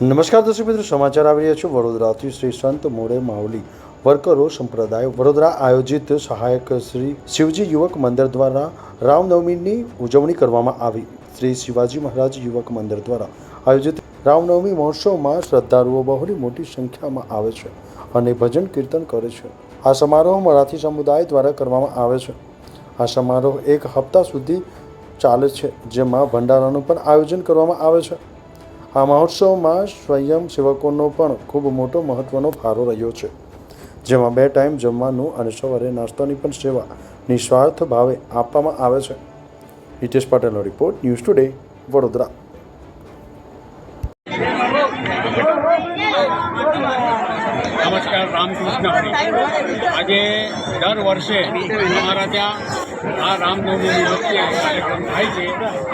નમસ્કાર દર્શક મિત્રો, સમાચાર આવી રહ્યા છે. વડોદરાથી શ્રી સંત મોડે માવલી, વર્કરો, સંપ્રદાય, વડોદરા આયોજિત સહાયક શ્રી શિવજી યુવક મંદિર દ્વારા રામનવમીની ઉજવણી કરવામાં આવી. શ્રી શિવાજી મહારાજ યુવક મંદિર દ્વારા આયોજિત રામનવમી મહોત્સવમાં શ્રદ્ધાળુઓ બહોળી મોટી સંખ્યામાં આવે છે અને ભજન કીર્તન કરે છે. આ સમારોહ મરાઠી સમુદાય દ્વારા કરવામાં આવે છે. આ સમારોહ એક હપ્તા સુધી ચાલે છે, જેમાં ભંડારાનું પણ આયોજન કરવામાં આવે છે. આ મહોત્સવમાં સ્વયંસેવકોનો પણ ખૂબ મોટો મહત્ત્વનો ફાળો રહ્યો છે. જેમાં બે ટાઈમ જમવાનું અને સવારે નાસ્તાની પણ સેવા નિસ્વાર્થ ભાવે આપવામાં આવે છે. હિતેશ પટેલનો રિપોર્ટ ન્યૂઝ ટુડે, વડોદરા. નમસ્કાર, રામકૃષ્ણ આજે દર વર્ષે અમારા ત્યાં આ રામનવમીની વચ્ચે કાર્યક્રમ થાય છે.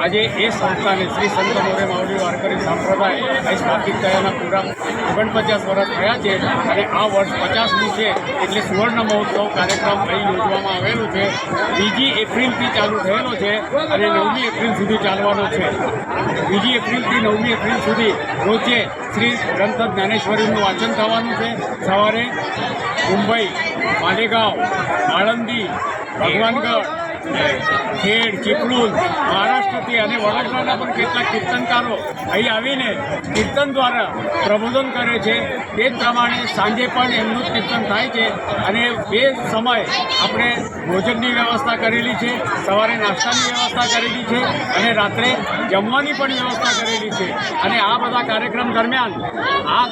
આજે એ સંસ્થાને શ્રી સંત મોરે માવડી વારકરી સંપ્રદાય અહીં સ્થાપિત થયાના પૂરા ઓગણપચાસ વર્ષ થયા છે અને આ વર્ષ પચાસનું છે એટલે સુવર્ણ મહોત્સવ કાર્યક્રમ અહીં યોજવામાં આવેલો છે. બીજી એપ્રિલથી ચાલુ થયેલો છે અને નવમી એપ્રિલ સુધી ચાલવાનો છે. બીજી એપ્રિલથી નવમી એપ્રિલ સુધી રોજે શ્રી ગ્રંથ જ્ઞાનેશ્વરીનું વાંચન થવાનું છે. સવારે મુંબઈ, માલેગાંવ આળંદી ભગવાનગઢ ખેડ ચીપળું મહારાષ્ટ્રથી અને વડોદરાના પણ કેટલાક કીર્તનકારો અહીં આવીને કીર્તન દ્વારા પ્રબોધન કરે છે. તે જ પ્રમાણે સાંજે પણ એમનું કીર્તન થાય છે અને બે સમય આપણે ભોજનની વ્યવસ્થા કરેલી છે, સવારે નાસ્તાની વ્યવસ્થા કરેલી છે અને રાત્રે જમવાની પણ વ્યવસ્થા કરેલી છે. અને આ બધા કાર્યક્રમ દરમિયાન આ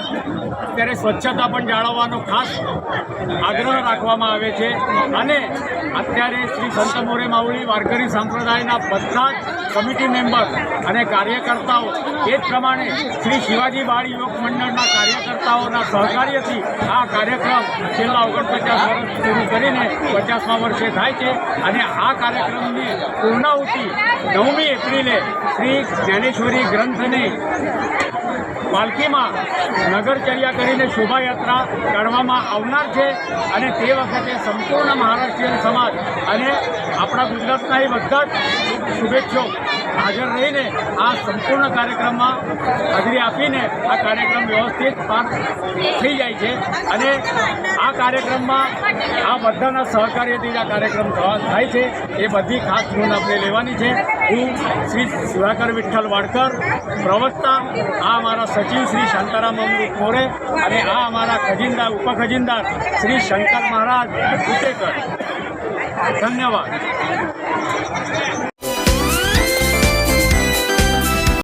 અત્યારે સ્વચ્છતા પણ જાળવવાનો ખાસ આગ્રહ રાખવામાં આવે છે. અને અત્યારે શ્રી સંત મોરે માવળી વારકરી સંપ્રદાયના બધા કમિટી મેમ્બર અને કાર્યકર્તાઓ, એ જ પ્રમાણે શ્રી શિવાજી બાળ યુવક મંડળના કાર્યકર્તાઓના સહકાર્યથી આ કાર્યક્રમ છેલ્લા ઓગણપચાસ વર્ષ શરૂ કરીને પચાસમા વર્ષે થાય છે. અને આ કાર્યક્રમની પૂર્ણાહુતિ નવમી એપ્રિલે શ્રી જ્ઞાનેશ્વરી ગ્રંથની પાલખીમાં નગરચર્યા કરીને શોભાયાત્રા કાઢવામાં આવનાર છે. અને તે વખતે સંપૂર્ણ મહારાષ્ટ્રીયન સમાજ અને આપણા ગુજરાતના એ બધા જ શુભેચ્છુક હાજર રહીને આ સંપૂર્ણ કાર્યક્રમમાં હાજરી આપીને આ કાર્યક્રમ વ્યવસ્થિત પાર થઈ જાય છે. અને આ કાર્યક્રમમાં આ બધાના સહકાર્યથી આ કાર્યક્રમ થાય છે. એ બધી ખાસ નોંધ આપણે લેવાની છે. હું શ્રી સુધાકર વિઠ્ઠલ વાડકર, પ્રવક્તા, આ અમારા સચિવ શ્રી શાંતારામ અમૃત મોરે અને આ અમારા ખજીનદાર ઉપખજીનદાર શ્રી શંકર મહારાજ કુટેકર धन्यवाद.